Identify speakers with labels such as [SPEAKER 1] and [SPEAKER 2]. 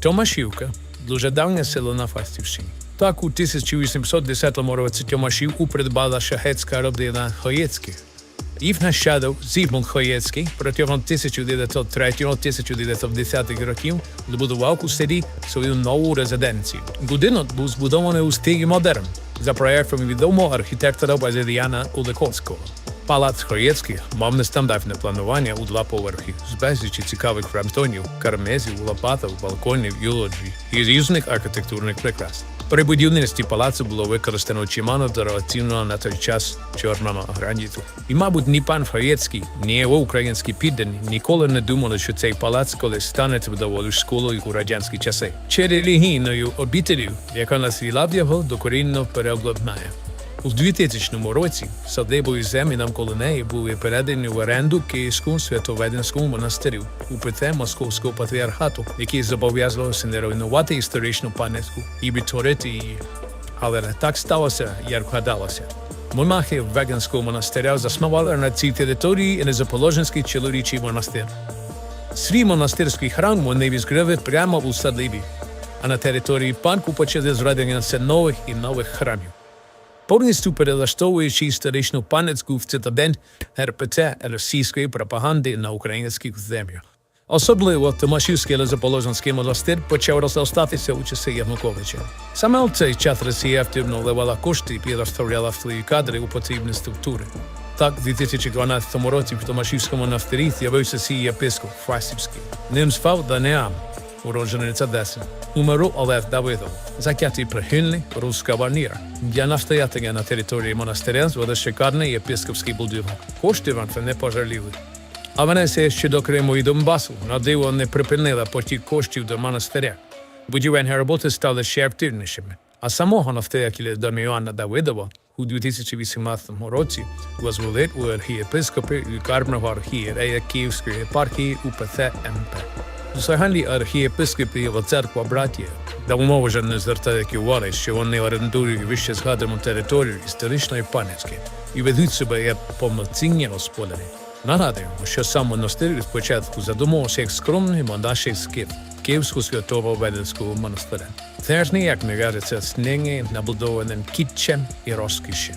[SPEAKER 1] Томашівка дуже давнє село на Фастівщині. Так у 1810 році Томашівку придбала шахетська родина Хоєцьких. Їх нащадок Зігмунд Хоєцький протягом 1903-1910 років збудував у селі свою нову резиденцію. Будинок був збудований у стилі модерн за проєктом відомого архітектора Базиліана Куликовського. Палац Хоєцьких мав нестандартне планування у два поверхи з безлічі цікавих фронтонів, кармезів, лопаток, балконів і лоджій і різних архітектурних прикрас. При будівництві палацу було використано чимало дорогоцінного на той час чорного граніту. І, мабуть, ні пан Фаєцький, ні його українські піддані ніколи не думали, що цей палац колись стане трудовою школою у радянські часи, чи релігійною обітелю, яка насвіла в його докорінно переобладнає. У 2000 році садибою землі навколо неї були передані в оренду Київському святоведенському монастирю УПЦ Московського патріархату, який зобов'язувався не руйнувати історичну пам'ятку і відтворити її. Але не так сталося, як гадалося. Монахи Веганського монастиря заснували на цій території і незаположенський чоловічий монастир. Свій монастирський храм вони відкрили прямо у садибі, а на території парку почали зведення все нових і нових храмів повністю перелаштовуючи історичну пам'ятку в цитадент РПЦ російської пропаганди на українських землях. Особливо Томашівський Лизоположенський монастир почав розростатися у часи Януковича. Саме в цей час Росія активно вливала кошти і переставляла свої кадри у потрібні структури. Так, у 2012 році в Томашівському монастирі з'явився свій єпископ Фасівський. Ним звав Даниам, уродженець Одеси. Умеру Олег Давидов, закятий прихильний руска варніра. Для настоятеля на території монастиря звели шикарний єпископський будинок. Кошти вам не пожаліли. А Венеція ще до Криму і Донбасу на диво не припинила потік коштів до монастиря. Будівельні роботи стали ще активнішими. А самого настоятеля Даміана Давидова у 2018 році возвели у архієпископи лікарного архієрея Київської єпархії УПЦ МП. Взагалі архієпископи архієпископів церква братія давно вже не звертають уваги, що вони орендують вище згадану територію історичної пам'ятки і ведуть себе як повноцінні господарі. Нагадуємо, що сам монастир від початку задумувався як скромний монаший скит Київського святого Веденського монастиря. Це ж ніяк не кажеться нині набудованим кітчем і розкішем.